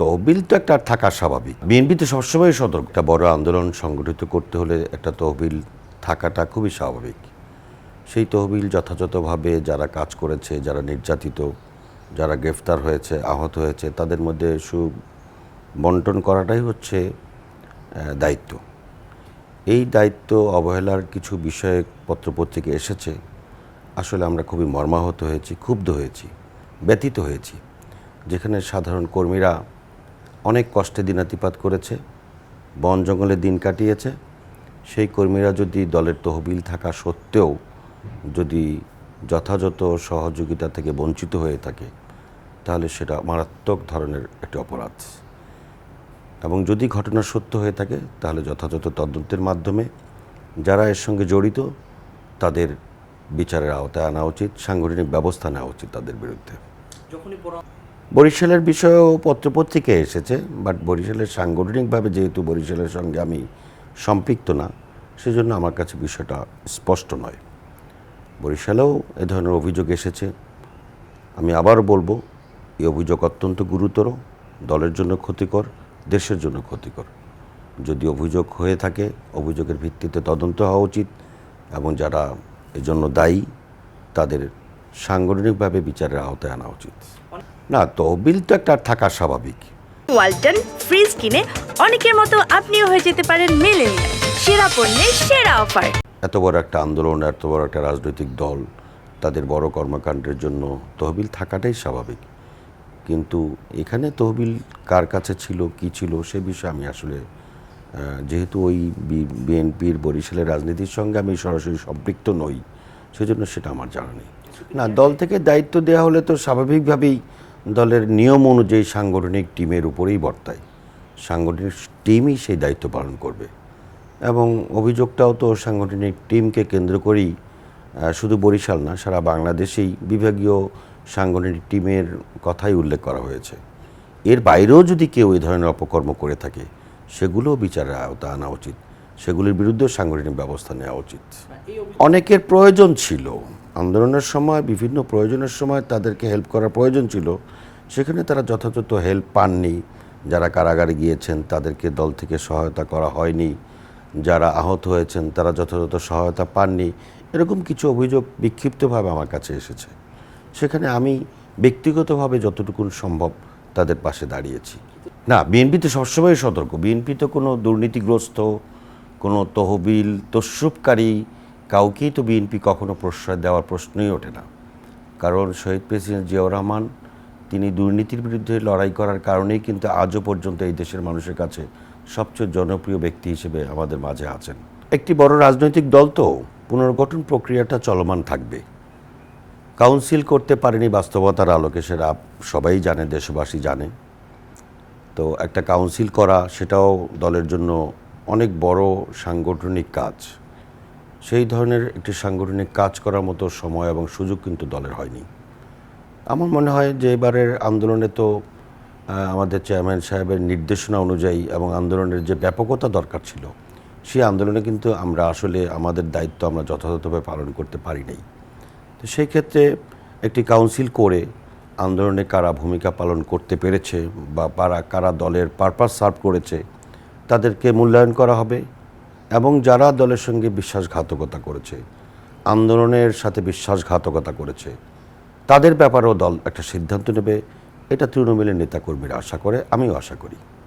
তহবিল তো একটা থাকা স্বাভাবিক। বিএনপি তো সবসময় সতর্ক। একটা বড় আন্দোলন সংগঠিত করতে হলে একটা তহবিল থাকাটা খুবই স্বাভাবিক। সেই তহবিল যথাযথভাবে যারা কাজ করেছে, যারা নির্যাতিত, যারা গ্রেফতার হয়েছে, আহত হয়েছে, তাদের মধ্যে সু বন্টন করাটাই হচ্ছে দায়িত্ব। এই দায়িত্ব অবহেলার কিছু বিষয়ে পত্রপত্রিকা এসেছে। আসলে আমরা খুবই মর্মাহত হয়েছি, ক্ষুব্ধ হয়েছি, ব্যথিত হয়েছি। যেখানে সাধারণ কর্মীরা অনেক কষ্টে দিনাতিপাত করেছে, বন জঙ্গলে দিন কাটিয়েছে। সেই কর্মীরা যদি দলের তহবিল থাকা সত্ত্বেও যদি যথাযথ সহযোগিতা থেকে বঞ্চিত হয়ে থাকে, তাহলে সেটা মারাত্মক ধরনের একটি অপরাধ। এবং যদি ঘটনা সত্য হয়ে থাকে, তাহলে যথাযথ তদন্তের মাধ্যমে যারা এর সঙ্গে জড়িত, তাদের বিচারের আওতায় আনা উচিত, সাংগঠনিক ব্যবস্থা নেওয়া উচিত তাদের বিরুদ্ধে। বরিশালের বিষয়েও পত্রপত্রিকায় এসেছে বাট বরিশালের সাংগঠনিকভাবে যেহেতু বরিশালের সঙ্গে আমি সম্পৃক্ত না, সেজন্য আমার কাছে বিষয়টা স্পষ্ট নয়। বরিশালেও এ ধরনের অভিযোগ এসেছে। আমি আবার বলব, এই অভিযোগ অত্যন্ত গুরুতর, দলের জন্য ক্ষতিকর, দেশের জন্য ক্ষতিকর। যদি অভিযোগ হয়ে থাকে, অভিযোগের ভিত্তিতে তদন্ত হওয়া উচিত, এবং যারা এজন্য দায়ী, তাদের সাংগঠনিকভাবে বিচারের আওতায় আনা উচিত। না তহবিল তো একটা থাকা স্বাভাবিক। ওয়ালটন ফ্রিজ কিনে অনেকের মতো আপনিও হয়ে যেতে পারেন মেলেনিয়া সেরা পণ্যের সেরা অফার। এত বড় একটা আন্দোলন এত বড় একটা রাজনৈতিক দল তাদের বড় কর্মকাণ্ডের জন্য তহবিল থাকাটাই স্বাভাবিক। কিন্তু এখানে তহবিল কার কাছে ছিল কি ছিল সে বিষয়ে আমি আসলে যেহেতু ওই বিএনপির বরিশালের রাজনীতির সঙ্গে আমি সরাসরি সম্পৃক্ত নই সেজন্য সেটা আমার জানা নেই। না দল থেকে দায়িত্ব দেওয়া হলে তো স্বাভাবিকভাবেই দলের নিয়ম অনুযায়ী সাংগঠনিক টিমের উপরেই বর্তায়। সাংগঠনিক টিমই সেই দায়িত্ব পালন করবে। এবং অভিযোগটাও তো সাংগঠনিক টিমকে কেন্দ্র করেই শুধু বরিশাল না, সারা বাংলাদেশেই বিভাগীয় সাংগঠনিক টিমের কথাই উল্লেখ করা হয়েছে। এর বাইরেও যদি কেউ এই ধরনের অপকর্ম করে থাকে, সেগুলোও বিচারের আওতা আনা উচিত। সেগুলির বিরুদ্ধেও সাংগঠনিক ব্যবস্থা নেওয়া উচিত। অনেকের প্রয়োজন ছিল। আন্দোলনের সময়, বিভিন্ন প্রয়োজনের সময় তাদেরকে হেল্প করার প্রয়োজন ছিল। সেখানে তারা যথাযথ হেল্প পাননি। যারা কারাগারে গিয়েছেন, তাদেরকে দল থেকে সহায়তা করা হয়নি। যারা আহত হয়েছেন, তারা যথাযথ সহায়তা পাননি। এরকম কিছু অভিযোগ বিক্ষিপ্তভাবে আমার কাছে এসেছে। সেখানে আমি ব্যক্তিগতভাবে যতটুকু সম্ভব তাদের পাশে দাঁড়িয়েছি। না, বিএনপি তো সবসময় সতর্ক। বিএনপি তো কোনো দুর্নীতিগ্রস্ত, কোনো তহবিল তস্রুপকারী, কাউকেই তো বিএনপি কখনো প্রশ্রয় দেওয়ার প্রশ্নই ওঠে না। কারণ শহীদ প্রেসিডেন্ট জিয়াউর রহমান তিনি দুর্নীতির বিরুদ্ধে লড়াই করার কারণেই কিন্তু আজও পর্যন্ত এই দেশের মানুষের কাছে সবচেয়ে জনপ্রিয় ব্যক্তি হিসেবে আমাদের মাঝে আছেন। একটি বড় রাজনৈতিক দল তো, পুনর্গঠন প্রক্রিয়াটা চলমান থাকবে। কাউন্সিল করতে পারেনি বাস্তবতার আলোকে সেটা সবাই জানে, দেশবাসী জানে। তো একটা কাউন্সিল করা, সেটাও দলের জন্য অনেক বড় সাংগঠনিক কাজ। সেই ধরনের একটি সাংগঠনিক কাজ করার মতো সময় এবং সুযোগ কিন্তু দলের হয়নি। আমার মনে হয় যে এবারের আন্দোলনে তো আমাদের চেয়ারম্যান সাহেবের নির্দেশনা অনুযায়ী এবং আন্দোলনের যে ব্যাপকতা দরকার ছিল, সেই আন্দোলনে কিন্তু আমরা আসলে আমাদের দায়িত্ব আমরা যথাযথভাবে পালন করতে পারি নাই। তো সেই ক্ষেত্রে একটি কাউন্সিল করে আন্দোলনে কারা ভূমিকা পালন করতে পেরেছে বা পারা কারা দলের পারপাস সার্ভ করেছে, তাদেরকে মূল্যায়ন করা হবে এবং যারা দলের সঙ্গে বিশ্বাসঘাতকতা করেছে, আন্দোলনের সাথে বিশ্বাসঘাতকতা করেছে তাদের ব্যাপারেও দল একটা সিদ্ধান্ত নেবে এটা তৃণমূলের নেতাকর্মীরা আশা করে আমিও আশা করি।